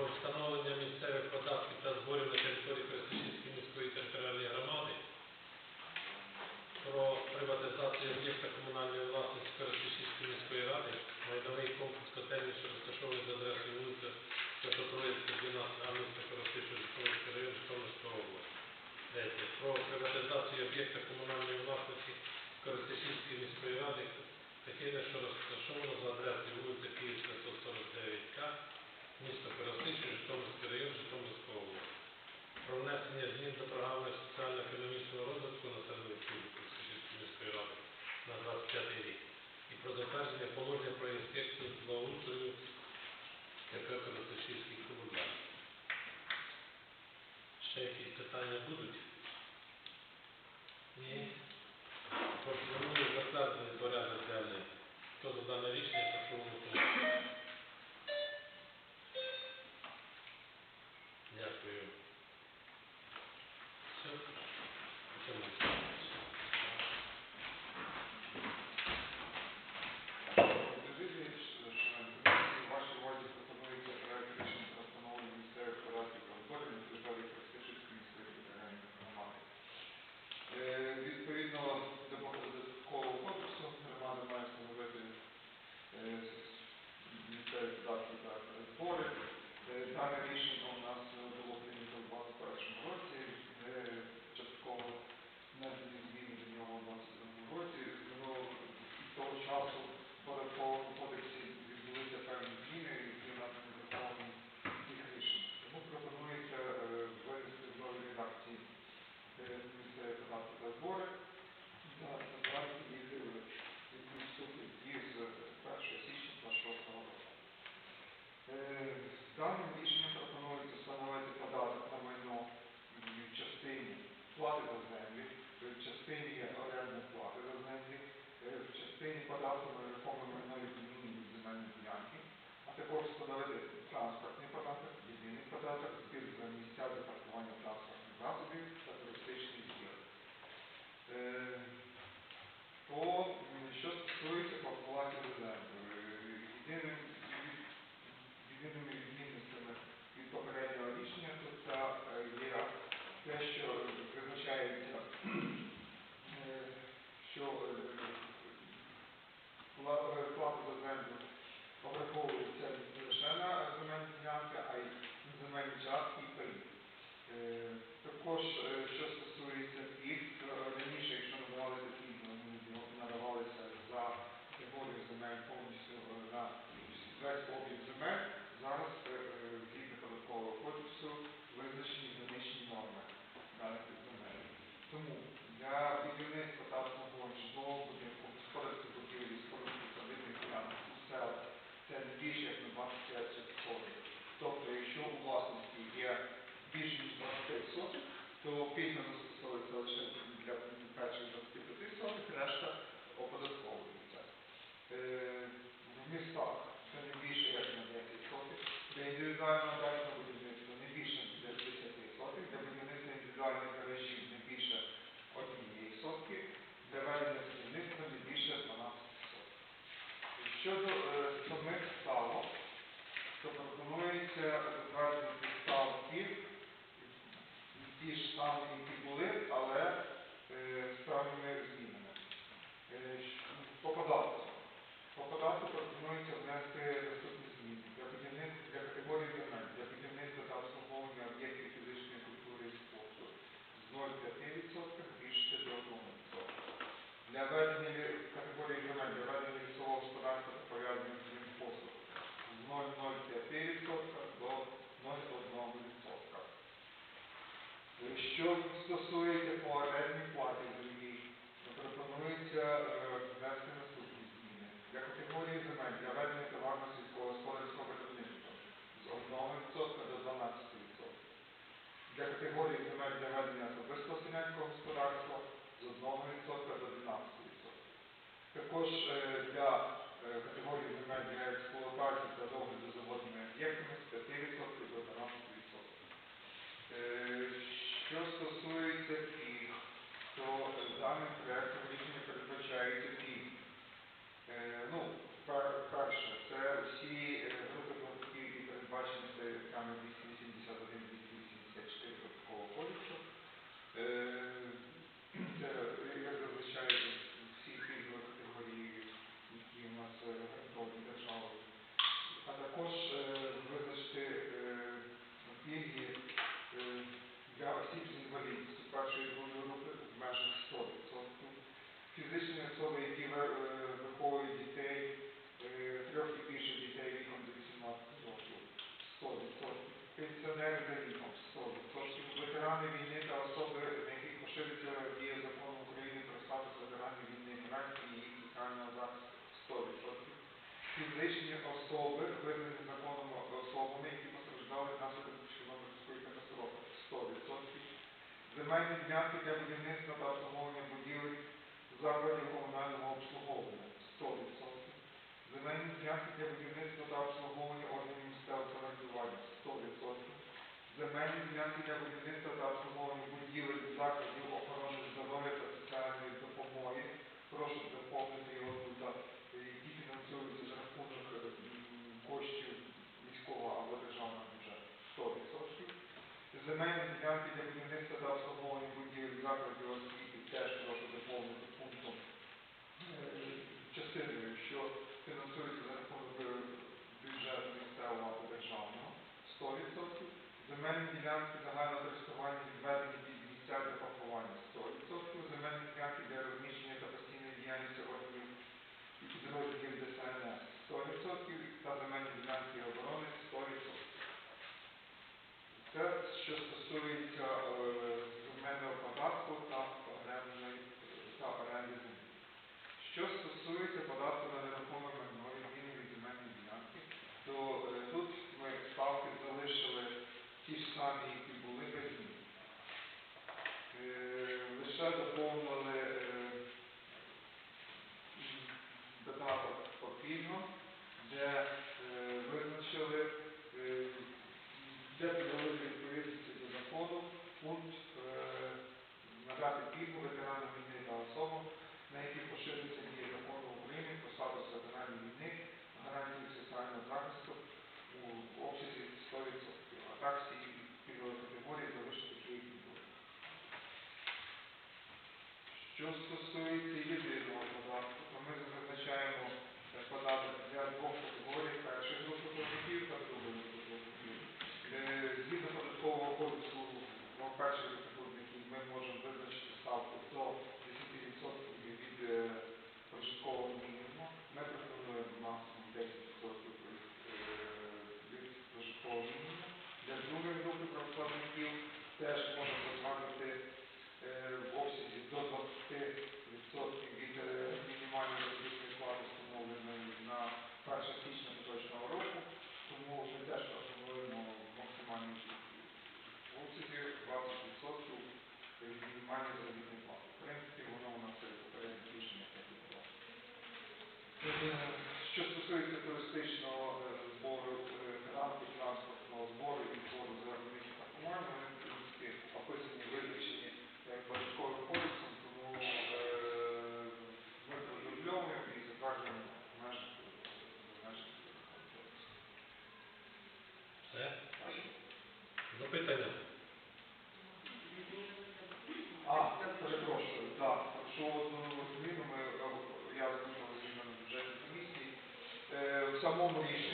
про встановлення місцевих податків та зборів на території Красилівської міської територіальної громади, про приватизацію об'єкта комунальної власності Красилівської міської ради, майновий комплекс котельні, що розташований за адресою вулиця Святотроїцька, 12, а місто Коростишин, Житомирський район, Житомирська область. Третє. Про приватизацію об'єкта комунальної власності Коростишівської міської ради, котельня, що розташована за адресою вулиця Київська, 149К, місто Коростишин, Житомирський район, Житомирська область. Про внесення змін до програми соціально-економічного розвитку населених пунктів Коростишівської міської ради на 25 рік. І про затвердження положення про інспекцію благоустрою КП Коростишівський комунальний. Ще якісь питання будуть? Ні. Пропоную затвердити порядок денний. Хто за дане рішення, прошу голосувати. Дякую. Все. Чому? Президії, шановні комісії, вашій увазі пропонується проект рішення про встановлення місцевих податків та зборів на території Красилівської міської територіальної громади. Е, Відповідно до податкового кодексу громада має встановити е, місцеві податки та збори. Е, Дане starting Щодо е, самих ставок, то пропонується затвердити ставки ті ж самі, які були, але е, з певними змінами. Е, По податку. По податку пропонується внести наступні зміни для будівництва для категорії земель, для будівництва та обслуговування об'єктів фізичної культури і спорту з 0,5% збільшити до 1%. Для ведення лі- категорії земель, для ведення лісового господарства та пов'язаних з ним послуг з 0,05% до 0,1%. Е, Що стосується по орендній платі землі, пропонується е, внести наступні зміни. Для категорії земель для ведення товарного сільськогосподарського виробництва з 1% до 12%. Для категорії земель для ведення особистого селянського господарства з 1% до 12%. Також е, для категорії земель для експлуатації та догляду за водними об'єктами з 5% земельні ділянки для будівництва та обслуговування будівель закладів комунального обслуговування. 100%, земельні ділянки для будівництва та обслуговування органів місцевого самоврядування. 100%, земельні ділянки для будівництва та обслуговування будівель закладів земельні ділянки для будівництва та обслуговування будівель закладів освіти теж прошу доповнити пунктом е, частиною, що фінансується за рахунок е, бюджету місцевого або державного 100%. Земельні ділянки загальної on the justice Е, що стосується туристичного. como Murilo.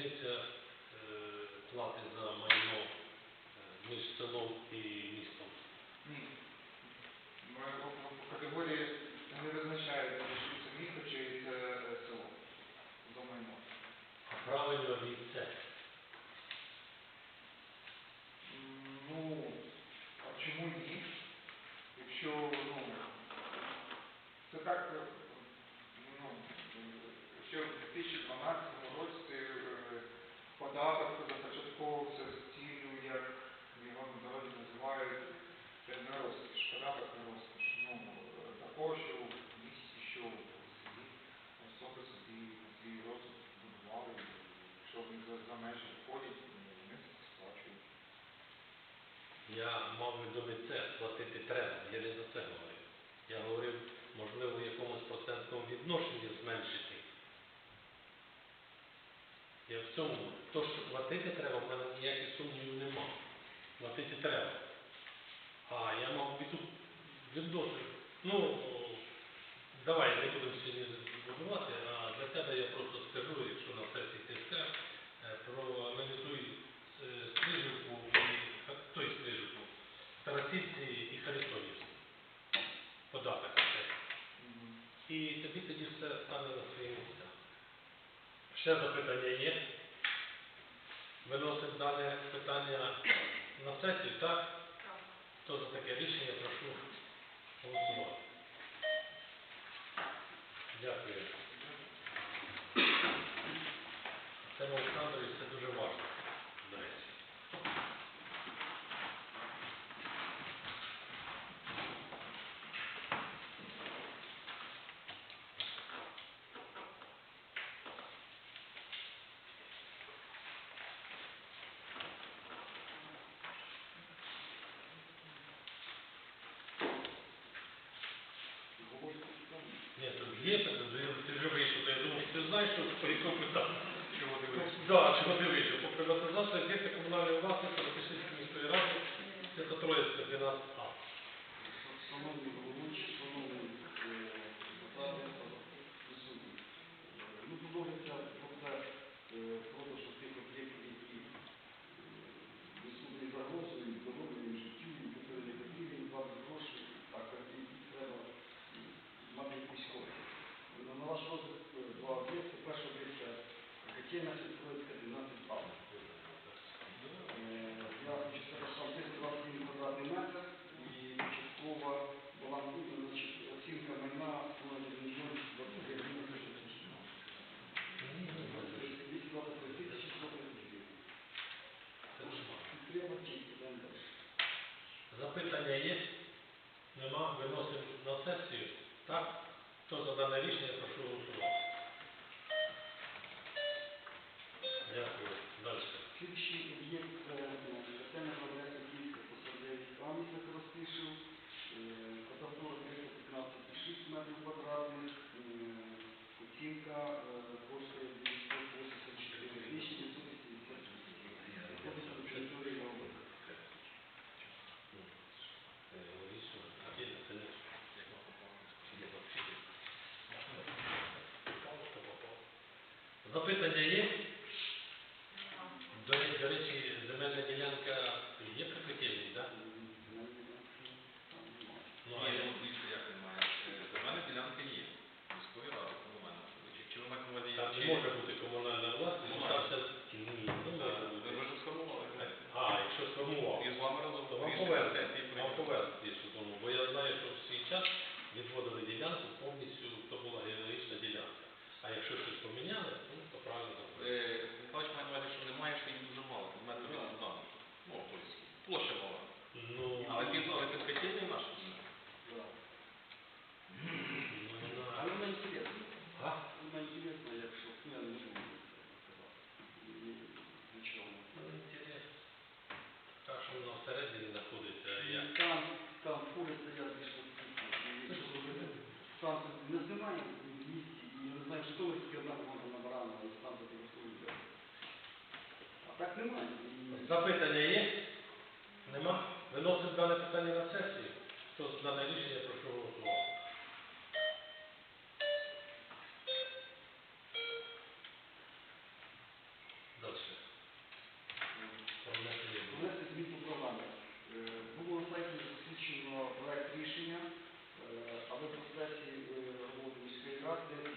стосується е, плати за майно е, між селом і містом. Ні. Бо по- категорії не визначається, що це місто чи це село за майно. А правильно і це. за межі входять ну, і сплачують. Я мав відомі це платити треба, я не за це говорив. Я говорив, можливо, в якомусь процентному відношенні зменшити. Я в цьому, то, що платити треба, в мене ніяких сумнівів нема. Платити треба. А я мав біду відносити. Ну, давай не будемо сьогодні будувати, а для тебе я просто скажу, якщо на сесії ти скажеш проаналізуй е, Стрижівку і той Стрижівку, Тарасівці і Харитонівці. Податок. це. І тобі тоді все стане на свої місця. Ще запитання є? Виносимо дане питання на сесію, так? Хто за таке рішення, прошу голосувати. Дякую. Артем Олександрович, це дуже важливо, до речі. Ні, тут є, это ти вже вийшов, я думав, що ти знаєш, що по якому чего Чого дивитися? Да, чого ти вийшов? По приватизації об'єкта комунальної власності Російської міської ради, це Троїцька 12А. Запитання є? Нема? Виносимо на сесію? Так? Хто за дане рішення, прошу голосувати. Запитання є? До, до речі, земельна ділянка є при Петєвні, так? Ну, а я- ну, більше як немає. Е, Земельна ділянка є. Міської ради, комунальна. Чи, чи вона комунальна? Там не може бути комунальна власність, Може. там все... Ні, не може Ви вже сформували. А, якщо сформував. І з вами разом вам повернути, вам прийняли. повернути є тому, бо я знаю, що в свій час відводили ділянку повністю, то була геологічна ділянка. А якщо щось поміняли, ну, то правильно зробили. Е, Михайлович має на увазі, що немає, що їх дуже мало. Метр від суда. Ну, тобто, площа мала. Ну, Але під, але під котельні наші. Да. ну, на- Але вона інтересна. А? Вона інтересна, якщо ну, я не можу сказати. Ні, Нічого. Ну, інтересно. Так, що воно всередині знаходиться, а я... Там, там фури стоять більш Там не знімає в і не знаю, що ви тільки одна команда набрана, і там таки. А так немає. Запитання є? Нема? Виносимо дане питання на сесію. Хто за дане рішення, прошу голосувати. Дальше. Про внесення змін. Внести змін до програми. Е, Було на сайті засвідчено проект рішення, е, але в процесі е, роботи міської ради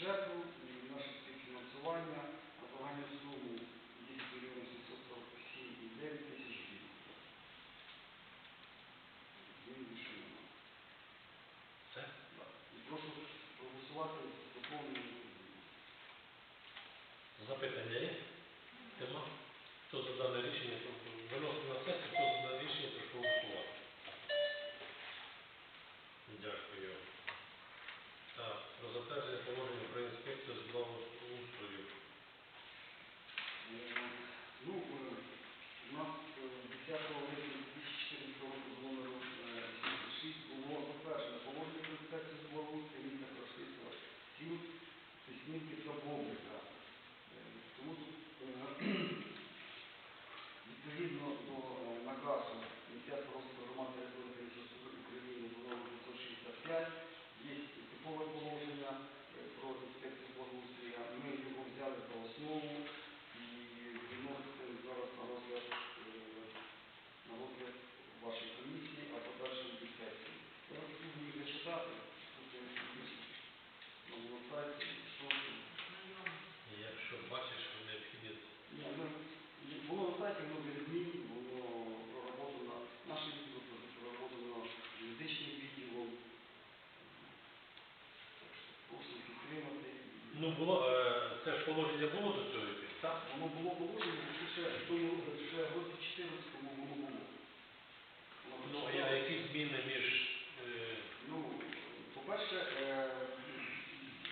grzechu Ну, було, е, це ж положення було до цього якесь, так? Воно було положено, що ще в тому році, ще в році 14-му воно було. Воно Ну, а прочитало. які зміни між... е, Ну, по-перше, е,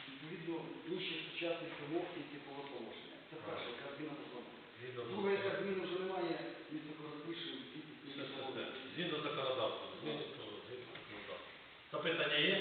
відповідно, інші сучасні вимог і типове положення. Це перше, яка зміна постанови. Згідно Друга, яка законодавства. зміна вже немає, місто Коротиші, всі Все, підпільні все, все. положення. Згідно законодавства. Згідно законодавства. Запитання є?